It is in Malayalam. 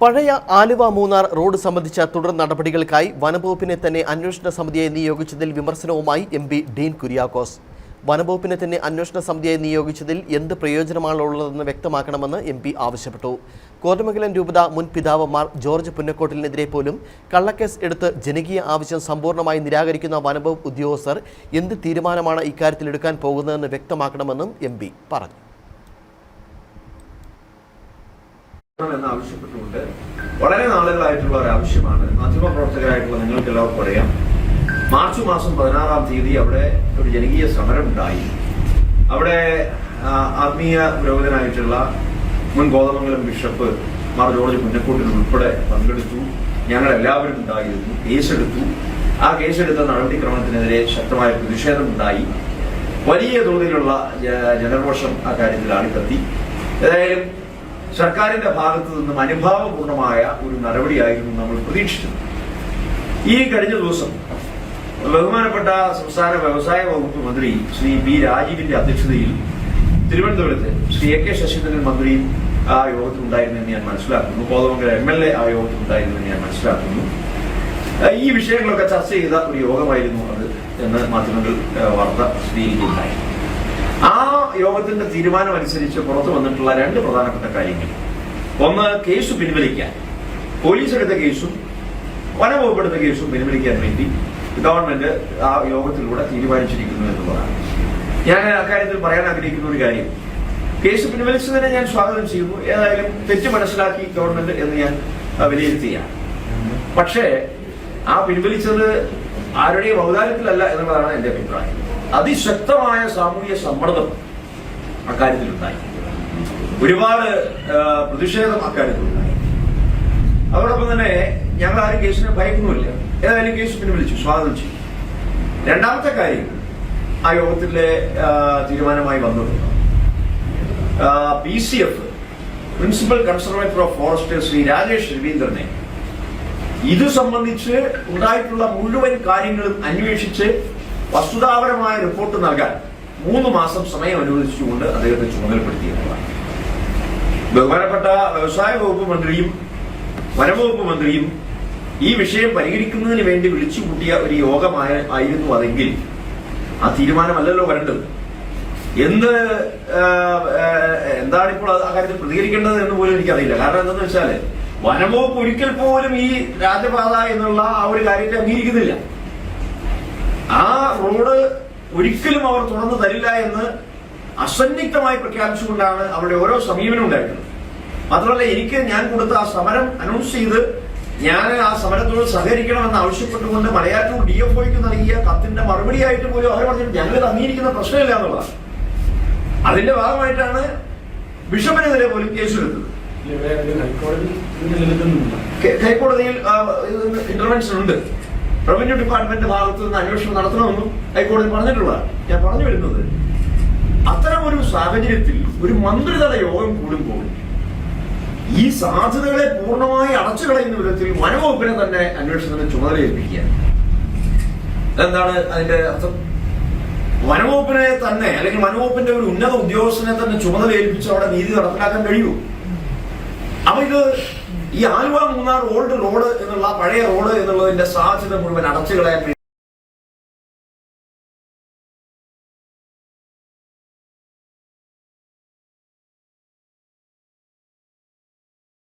പഴയ ആലുവ മൂന്നാർ റോഡ് സംബന്ധിച്ച തുടർ നടപടികൾക്കായി വനംവകുപ്പിനെ തന്നെ അന്വേഷണ സമിതിയെ നിയോഗിച്ചതിൽ വിമർശനവുമായി എം പി ഡീൻ കുര്യാക്കോസ്. വനംവകുപ്പിനെ തന്നെ അന്വേഷണ സമിതിയെ നിയോഗിച്ചതിൽ എന്ത് പ്രയോജനമാണുള്ളതെന്ന് വ്യക്തമാക്കണമെന്ന് എം പി ആവശ്യപ്പെട്ടു. കോതമംഗലം രൂപത മുൻ പിതാവന്മാർ ജോർജ് പുന്നക്കോട്ടിലിനെതിരെ പോലും കള്ളക്കേസ് എടുത്ത് ജനകീയ ആവശ്യം സമ്പൂർണമായി നിരാകരിക്കുന്ന വനംവകുപ്പ് ഉദ്യോഗസ്ഥർ എന്ത് തീരുമാനമാണ് ഇക്കാര്യത്തിൽ എടുക്കാൻ പോകുന്നതെന്ന് വ്യക്തമാക്കണമെന്നും എം പറഞ്ഞു. എന്ന് ആവശ്യപ്പെട്ടുകൊണ്ട് വളരെ നാളുകളായിട്ടുള്ള ഒരു ആവശ്യമാണ്. മാധ്യമപ്രവർത്തകരായിട്ടുള്ള നിങ്ങൾക്ക് എല്ലാവർക്കും അറിയാം. മാർച്ച് മാസം പതിനാറാം തീയതി അവിടെ ഒരു ജനകീയ സമരം ഉണ്ടായി അവിടെ ആത്മീയ പുരോഗതനായിട്ടുള്ള മുൻ ഗോതമംഗലം ബിഷപ്പ് മാർ ജോർജ് പുന്നക്കൂട്ടിൽ ഉൾപ്പെടെ പങ്കെടുത്തു. ഞങ്ങൾ എല്ലാവരും ഉണ്ടായിരുന്നു. കേസെടുത്തു. ആ കേസെടുത്ത നടപടിക്രമത്തിനെതിരെ ശക്തമായ പ്രതിഷേധം ഉണ്ടായി വലിയ തോതിലുള്ള ജനരോഷം ആ കാര്യത്തിൽ ആളിക്കത്തി ഏതായാലും സർക്കാരിന്റെ ഭാഗത്തു നിന്നും അനുഭാവപൂർണമായ ഒരു നടപടിയായിരുന്നു നമ്മൾ പ്രതീക്ഷിച്ചത്. ഈ കഴിഞ്ഞ ദിവസം ബഹുമാനപ്പെട്ട സംസ്ഥാന വ്യവസായ വകുപ്പ് മന്ത്രി ശ്രീ ബി രാജീവിന്റെ അധ്യക്ഷതയിൽ തിരുവനന്തപുരത്ത് ശ്രീ എ കെ ശശീന്ദ്രൻ മന്ത്രിയും ആ യോഗത്തിൽ ഉണ്ടായിരുന്നെന്ന് ഞാൻ മനസ്സിലാക്കുന്നു. കോതമംഗലം എം എൽ എ ആ യോഗത്തിൽ ഉണ്ടായിരുന്നെന്ന് ഞാൻ മനസ്സിലാക്കുന്നു. ഈ വിഷയങ്ങളൊക്കെ ചർച്ച ചെയ്ത ഒരു യോഗമായിരുന്നു അത് എന്ന് മാധ്യമങ്ങൾ വാർത്ത സ്ഥിരീകരിക്കുകയുണ്ടായി. ആ യോഗത്തിന്റെ തീരുമാനം അനുസരിച്ച് പുറത്തു വന്നിട്ടുള്ള രണ്ട് പ്രധാനപ്പെട്ട കാര്യങ്ങൾ. ഒന്ന് കേസ് പിൻവലിക്കാൻ. പോലീസ് എടുത്ത കേസും വനവകുപ്പ് എടുത്ത കേസും പിൻവലിക്കാൻ വേണ്ടി ഗവൺമെന്റ് ആ യോഗത്തിലൂടെ തീരുമാനിച്ചിരിക്കുന്നു എന്നുള്ളതാണ്. ഞാൻ അക്കാര്യത്തിൽ പറയാൻ ആഗ്രഹിക്കുന്ന ഒരു കാര്യം. കേസ് പിൻവലിച്ചതിനെ ഞാൻ സ്വാഗതം ചെയ്യുന്നു. ഏതായാലും തെറ്റ് മനസ്സിലാക്കി ഗവൺമെന്റ് എന്ന് ഞാൻ വിലയിരുത്തുകയാണ്. പക്ഷേ ആ പിൻവലിച്ചത് ആരുടെയും ഔദാര്യത്തിലല്ല എന്നുള്ളതാണ് എന്റെ അഭിപ്രായം. അതിശക്തമായ സാമൂഹ്യ സമ്മർദ്ദം അക്കാര്യത്തിലുണ്ടായി. ഒരുപാട് പ്രതിഷേധം അക്കാര്യത്തിലുണ്ടായി. അതോടൊപ്പം തന്നെ ഞങ്ങൾ ആരും കേസിനെ ഭയക്കുന്നുമില്ല. ഏതായാലും കേസ് പിൻവലിച്ചു സ്വാഗതം ചെയ്തു. രണ്ടാമത്തെ കാര്യം ആ യോഗത്തിലെ തീരുമാനമായി വന്നത് P C F principal conservator of forest Shri Rajesh രവീന്ദ്രനെ ഇത് സംബന്ധിച്ച് ഉണ്ടായിട്ടുള്ള മുഴുവൻ കാര്യങ്ങളും അന്വേഷിച്ച് വസ്തുതാപരമായ റിപ്പോർട്ട് നൽകാൻ മൂന്ന് മാസം സമയം അനുവദിച്ചുകൊണ്ട് അദ്ദേഹത്തെ ചുമതലപ്പെടുത്തിയിട്ടുള്ള ബഹുമാനപ്പെട്ട വ്യവസായ വകുപ്പ് മന്ത്രിയും വനംവകുപ്പ് മന്ത്രിയും ഈ വിഷയം പരിഹരിക്കുന്നതിന് വേണ്ടി വിളിച്ചു കൂട്ടിയ ഒരു യോഗമായ ആയിരുന്നു അതെങ്കിൽ ആ തീരുമാനമല്ലല്ലോ വരേണ്ടത്. എന്ത് എന്താണ് ഇപ്പോൾ ആ കാര്യത്തിൽ പ്രതികരിക്കേണ്ടത് എന്ന് പോലും എനിക്കറിയില്ല. കാരണം എന്താണെന്ന് വെച്ചാൽ വനംവകുപ്പ് ഒരിക്കൽ പോലും ഈ രാജപാത എന്നുള്ള ആ ഒരു കാര്യത്തെ അംഗീകരിക്കുന്നില്ല. ആ റോഡ് ഒരിക്കലും അവർ തുറന്നു തരില്ല എന്ന് അസന്നിഗ്ധമായി പ്രഖ്യാപിച്ചുകൊണ്ടാണ് അവരുടെ ഓരോ സമീപനം ഉണ്ടായിരുന്നത്. മാത്രമല്ല എനിക്ക് ഞാൻ കൊടുത്ത ആ സമരം അനൗൺസ് ചെയ്ത് ഞാൻ ആ സമരത്തോട് സഹകരിക്കണമെന്ന് ആവശ്യപ്പെട്ടുകൊണ്ട് മലയാറ്റൂർ ഡി എഫ് ഒക്ക് നൽകിയ കത്തിന്റെ മറുപടി ആയിട്ട് പോലും അവർ പറഞ്ഞിട്ട് ഞങ്ങൾ അംഗീകരിക്കുന്ന പ്രശ്നമില്ല എന്നുള്ളതാണ്. അതിന്റെ ഭാഗമായിട്ടാണ് ബിഷപ്പിനെതിരെ പോലും കേസെടുത്തത്. ഹൈക്കോടതിയിൽ ഇന്റർവെൻഷൻ ഉണ്ട്. റവന്യൂ ഡിപ്പാർട്ട്മെന്റ് ഭാഗത്ത് നിന്ന് അന്വേഷണം നടത്തണമെന്നും ഹൈക്കോടതി പറഞ്ഞിട്ടുള്ളതാണ്. ഞാൻ പറഞ്ഞു വരുന്നത് അത്തരം ഒരു സാഹചര്യത്തിൽ ഒരു മന്ത്രിതല യോഗം കൂടുമ്പോൾ ഈ സാധ്യതകളെ പൂർണമായി അടച്ചു കളയുന്ന വിധത്തിൽ വനവകുപ്പിനെ തന്നെ അന്വേഷണത്തിന് ചുമതല ഏൽപ്പിക്കുക എന്താണ് അതിന്റെ അർത്ഥം? വനവകുപ്പിനെ തന്നെ അല്ലെങ്കിൽ വനവകുപ്പിന്റെ ഒരു ഉന്നത ഉദ്യോഗസ്ഥനെ തന്നെ ചുമതല ഏൽപ്പിച്ച് അവിടെ നീതി നടപ്പിലാക്കാൻ കഴിയൂ അപ്പൊ ഇത് ഈ ആലുവ മൂന്നാർ ഓൾഡ് റോഡ് എന്നുള്ള പഴയ റോഡ് എന്നുള്ളതിന്റെ സാധ്യത മുഴുവൻ അടച്ചു